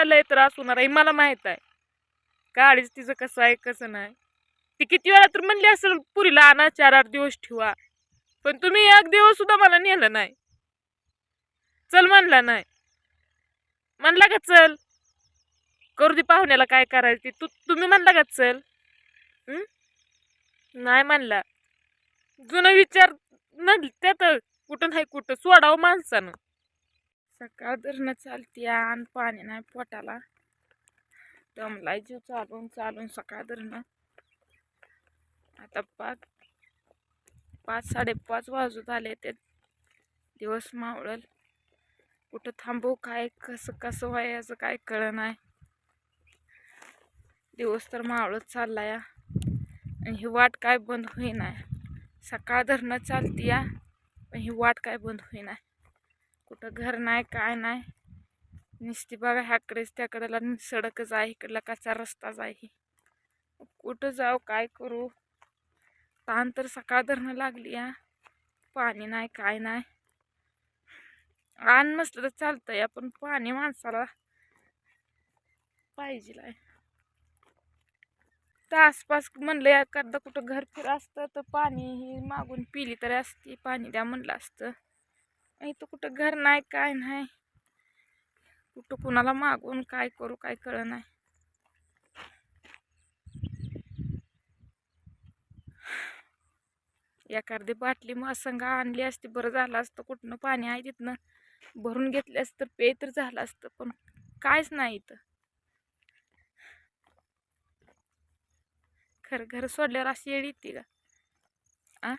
तिला लय त्रास होणार आहे मला माहीत आहे. गाडीच तिचं कसं आहे कसं नाही. ती किती वेळा तर म्हणली असेल पुरीला आणा चार आठ दिवस ठेवा. पण तुम्ही एक दिवस सुद्धा मला नेलं नाही. चल म्हणला नाही. म्हणला का चल? करू दे पाहुण्याला काय करायचं ते. तू तुम्ही म्हणला का चल? नाही म्हणला. जुनं विचार न त्यात कुठं नाही कुठं सोडावं माणसानं. सकाळ धरणं चालते आणि पाणी नाही पोटाला. दमलाय जीव चालून चालून सकाळ धरणं आता पाच पाच साडेपाच वाजू आले ते दिवस मावळल. कुठं थांबू काय कसं कसं व्हायचं काय कळ नाही दिवस तर मावळत चालला या आणि ही वाट काय बंद होईना सकाळ धरणं चालती या पण ही वाट काय बंद होईना कुठं घर नाही काय नाही. नुसती बघा ह्याकडेच त्याकडेला सडकच आहे इकडला कच्चा रस्ताच आहे कुठं जाऊ काय करू? ताण तर सकाळ धरणं लागली या पाणी नाही काय नाही. आण नसलं तर चालतंय पण पाणी माणसाला पाहिजे आहे. तर आसपास म्हणलं एखादं कुठं घर फिर असतं तर पाणी ही मागून पिली तरी असती पाणी द्या म्हणलं असतं. इथं कुठं घर नाही काय नाही. कुठं कुणाला मागून काय करू काय कळ नाही एखादी बाटली मग संघ आणली असती बरं झालं असतं. कुठनं पाणी आहे तिथनं भरून घेतले असतं तर पे तर झालं असतं पण कायच नाही इथं. खरं घर सोडल्यावर अशी येळी येते का? आ?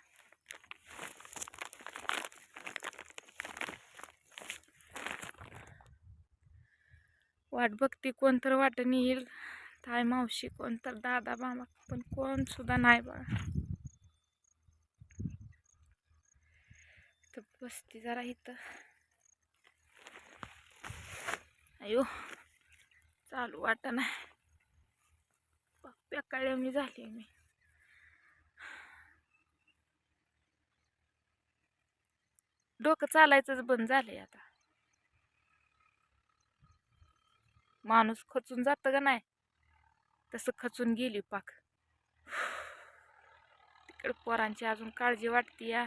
वाट बघते कोण तर वाटण येईल ताय मावशी कोण तर दादा मामा पण कोण सुद्धा नाही बघा. तर बसते जरा इथं. अयो चालू वाटण. नाही पेकाळ्या मी झाली मी. डोकं चालायचंच बंद झालंय आता. माणूस खचून जातं का नाही? तसं खचून गेली पाक. तिकडे पोरांची अजून काळजी वाटते या.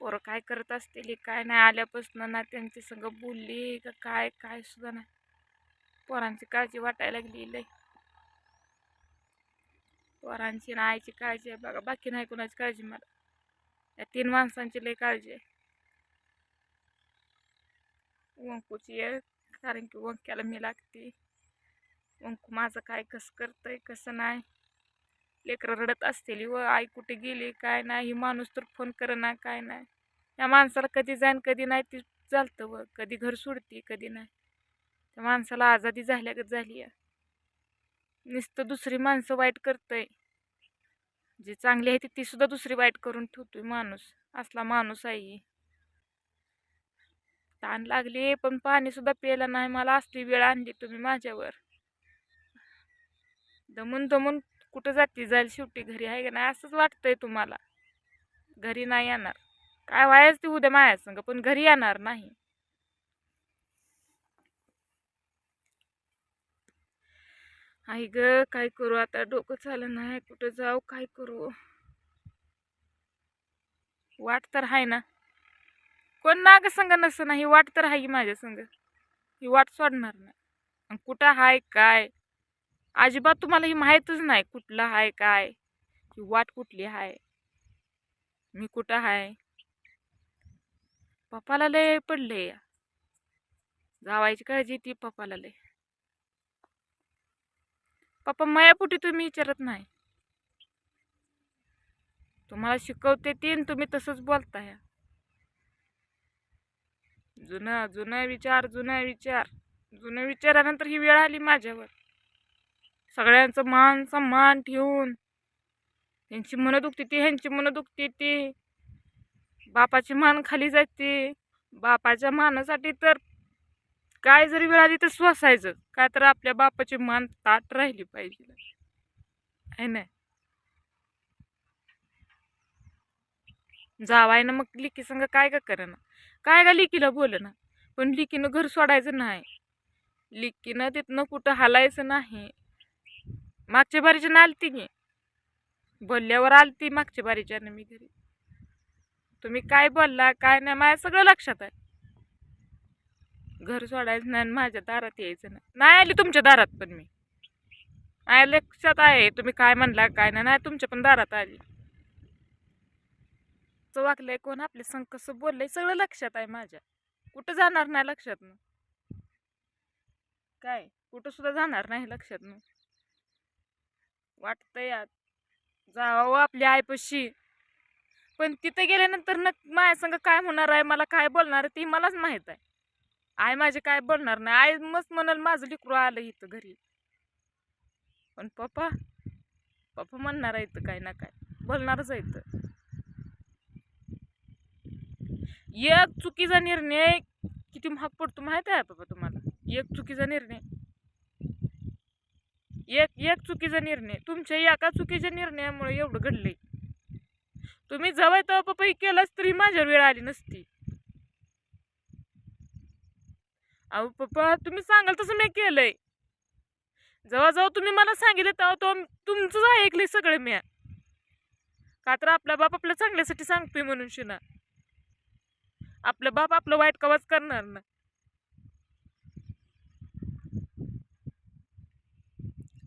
पोरं काय करत असतील काय नाही आल्यापासून ना त्यांची संग बोलली का काय काय सुद्धा नाही. पोरांची काळजी वाटायला लागली लय पोरांची ना आईची काळजी आहे बघा बाकी नाही कोणाची काळजी मला. या तीन माणसांची लय काळजी आहे. वंकूची आहे. कारण की वंक्याला मी लागते. वंकू माझं काय कसं करतंय कसं नाही. लेकरं रडत असतील व आई कुठे गेली काय नाही ही माणूस तर फोन ना काय नाही. या माणसाला कधी जाईन कधी नाही ती चालतं व कधी घर सोडते कधी नाही. त्या माणसाला आजादी झाल्यागत झाली आहे नुसतं दुसरी माणसं वाईट करतंय. जे चांगली आहे ती सुद्धा दुसरी वाईट करून ठेवतोय माणूस. असला माणूस आहे ताण लागली पण पाणी सुद्धा प्यायला नाही. मला असली वेळ आणली तुम्ही माझ्यावर. दमून दमून कुठं जाते? जाईल शेवटी घरी आहे का नाही? असंच वाटतंय तुम्हाला. घरी नाही येणार. काय व्हायच ते उद्या माया संग पण घरी येणार नाही. आई ग काय करू? आता डोकं चाललं नाही. कुठं जाऊ? काय करू? वाट तर आहे ना. कोण नाग संग नसं नाही वाट तर आहे की माझ्या संग ही वाट सोडणार नाही. आणि कुठं हाय काय? अजिबात तुम्हाला ही माहीतच नाही कुठलं हाय काय? ही वाट कुठली हाय? मी कुठं हाय? पप्पाला लय पडले या. जावायची काळजी ती पप्पाला लय. पप्पा मायापुटी तुम्ही विचारत नाही. तुम्हाला शिकवते तीन तुम्ही तसंच बोलताय. जुनं जुनं विचार जुनं विचार. जुनं विचारानंतर ही वेळ आली माझ्यावर. सगळ्यांचं मान सन्मान ठेवून यांची मनं दुखते ती ह्यांची मनं दुखते ती. बापाची मान खाली जाते बापाच्या मानासाठी तर काय जरी वेळ आली तर स्वसायचं काय तर आपल्या बापाची मान ताट राहिली पाहिजे. आहे ना? जावाय ना मग लिकी संग काय का ना काय का लिकीला बोल ना पण लिकीनं घर सोडायचं नाही. लिकीनं तिथनं कुठं हालायचं नाही. मागच्या बारीच्यानं आलती की बोलल्यावर आलती मागच्या बारीच्यानं मी घरी. तुम्ही काय बोलला काय नाही माझ्या सगळं लक्षात आहे. घर सोडायचं नाही आणि माझ्या दारात यायचं नाही. नाही आली तुमच्या दारात पण मी. माझ्या लक्षात आहे. तुम्ही काय म्हणला काय नाही नाही तुमच्या पण दारात आली. चं वागलंय कोण आपले संग कसं बोललंय सगळं लक्षात आहे माझ्या. कुठं जाणार नाही लक्षात काय? कुठं सुद्धा जाणार नाही लक्षात वाटतंय यात जावं आपल्या आईपाशी. पण तिथे गेल्यानंतर न माझ्या संग काय होणार आहे मला काय बोलणार आहे ते मलाच माहीत आहे. आई माझे काय बोलणार नाही. आई मस्त म्हणाल माझं लिकरू आलं इथं घरी. पण पप्पा पप्पा म्हणणार आहे इथं काय ना काय बोलणारच आहे इथं. एक चुकीचा निर्णय किती महाग पडतो माहीत आहे पप्पा तुम्हाला? एक चुकीचा निर्णय. एक एक चुकीचा निर्णय. तुमच्या एका चुकीच्या निर्णयामुळे एवढं घडलंय. तुम्ही जवळ तो पपई केलंच तरी माझ्यावर वेळ आली नसती. अहो पप्पा तुम्ही सांगाल तसं मी केलंय. जेव्हा जेव्हा तुम्ही मला सांगितलं तेव्हा तो तुमचंच ऐकलंय सगळं मी. का तर आपला बाप आपल्या चांगल्यासाठी सांगतोय म्हणून शिना. आपलं बाप आपलं वाईट कवाच करणार ना.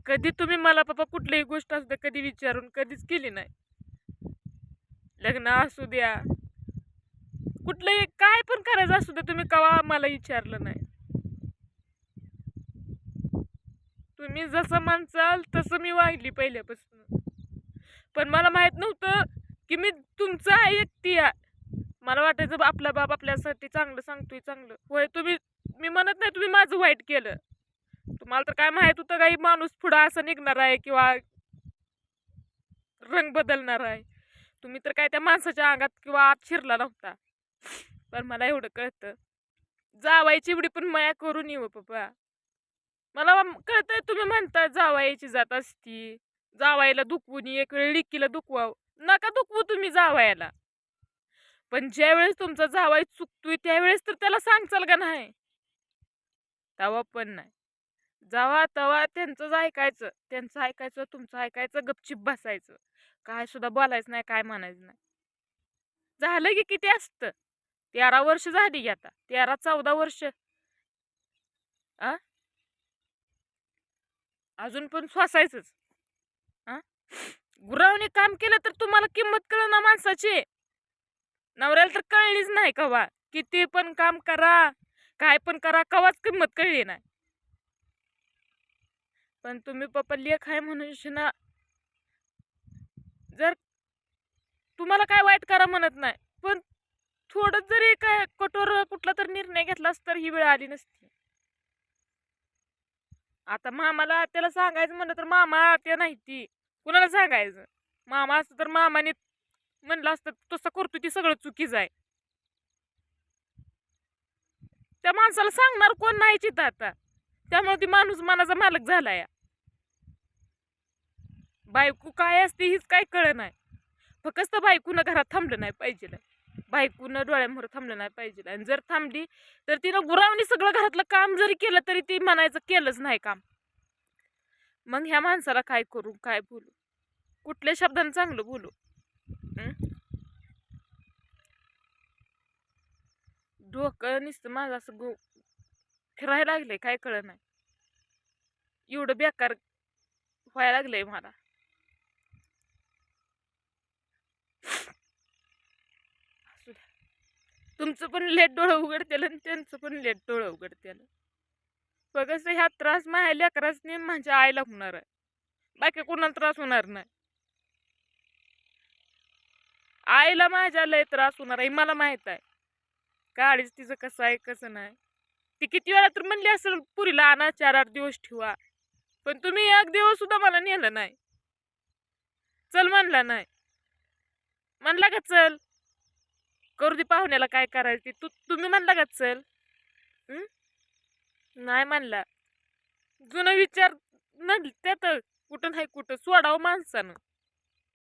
कधी तुम्ही मला पप्पा कुठलीही गोष्ट असू द्या कधी विचारून कधीच केली नाही. लग्न असू द्या. कुठलंही काय पण करायचं असू द्या तुम्ही कवा मला विचारलं नाही. तुम्ही जसं म्हणचाल तसं मी वागली पहिल्यापासून. पण मला माहीत नव्हतं की मी तुमचं ऐकती मला वाटायचं बा आपला बाप आपल्यासाठी चांगलं सांगतोय चांगलं. होय तुम्ही मी म्हणत नाही तुम्ही माझं वाईट केलं. तुम्हाला तर काय माहीत होतं काही माणूस पुढं असं निघणार आहे किंवा रंग बदलणार आहे. तुम्ही तर काय त्या माणसाच्या अंगात किंवा आत शिरला नव्हता. पण मला एवढं कळतं. जावायची एवढी पण माया करून येऊ पप्पा मला कळतंय तुम्ही म्हणता जावायची जात असती. जावायला दुखवून एक वेळ लिकीला दुखवाव. नका दुखवू तुम्ही जावायला. पण ज्या वेळेस तुमचा जावाई चुकतोय त्यावेळेस तर त्याला सांगचाल का नाही. तवा पण नाही. जावा तवा त्यांचंच ऐकायचं त्यांचं ऐकायचं तुमचं ऐकायचं गपचिप बसायचं. काय सुद्धा बोलायचं नाही काय म्हणायचं नाही. झालं की किती असतं? तेरा वर्ष झाली की आता तेरा चौदा वर्ष. आ? अजून पण श्वासायचंच गुरावने काम केलं तर तुम्हाला किंमत कळ ना माणसाची. नवऱ्याला तर कळलीच नाही कवा. किती पण काम करा काय पण करा कवाच किंमत कळली नाही. पण तुम्ही पप्पा लेख आहे म्हणून ना जर तुम्हाला काय वाईट करा म्हणत नाही पण थोडं जरी काय कठोर कुठला तर निर्णय घेतलास तर ही वेळ आली नसती. आता मामाला त्याला सांगायचं म्हणलं तर मामा आत्या नाही ती. कुणाला सांगायचं? मामा असतं तर मामाने म्हणलं असतं तसं करतो ती सगळं चुकीच आहे. त्या माणसाला सांगणार कोण नाही चित आता. त्यामुळे ती माणूस मनाचा मालक झालाय. बायको काय असते हीच काय कळ नाही. फक्त बायकून घरात थांबलं नाही पाहिजे बायकून डोळ्यामोर थांबलं नाही पाहिजे आणि जर थांबली तर तिनं गुरावणी सगळं घरातलं काम जरी केलं तरी ती म्हणायचं केलंच नाही काम. मग ह्या माणसाला काय करू काय बोलू? कुठल्या शब्दाने चांगलं बोलू? हं? डोकं नुसतं माझं असं गो फिरायला लागलंय काय कळ नाही. एवढं बेकार व्हायला लागलंय मला. तुमचं पण लेट डोळं उघडतेल आणि त्यांचं पण लेट डोळं उघडतेल. बघस ह्या त्रास माझ्या लेकरासने माझ्या आईला होणार आहे. बाकी कोणाला त्रास होणार नाही. आईला माझ्या लय त्रास होणार आहे मला माहीत आहे. काळीच तिचं कसं आहे कसं नाही. ती किती वेळा तर म्हणली असेल पुरीला आणा चार आठ दिवस ठेवा. पण तुम्ही एक दिवस सुद्धा मला नेलं नाही. चल म्हणला नाही. म्हणला का चल? करू दे पाहुण्याला काय करायचं ते. तू तुम्ही म्हणला का चल? नाही म्हणला. जुनं विचार न त्यात कुठं नाही कुठं. सोडावं माणसानं.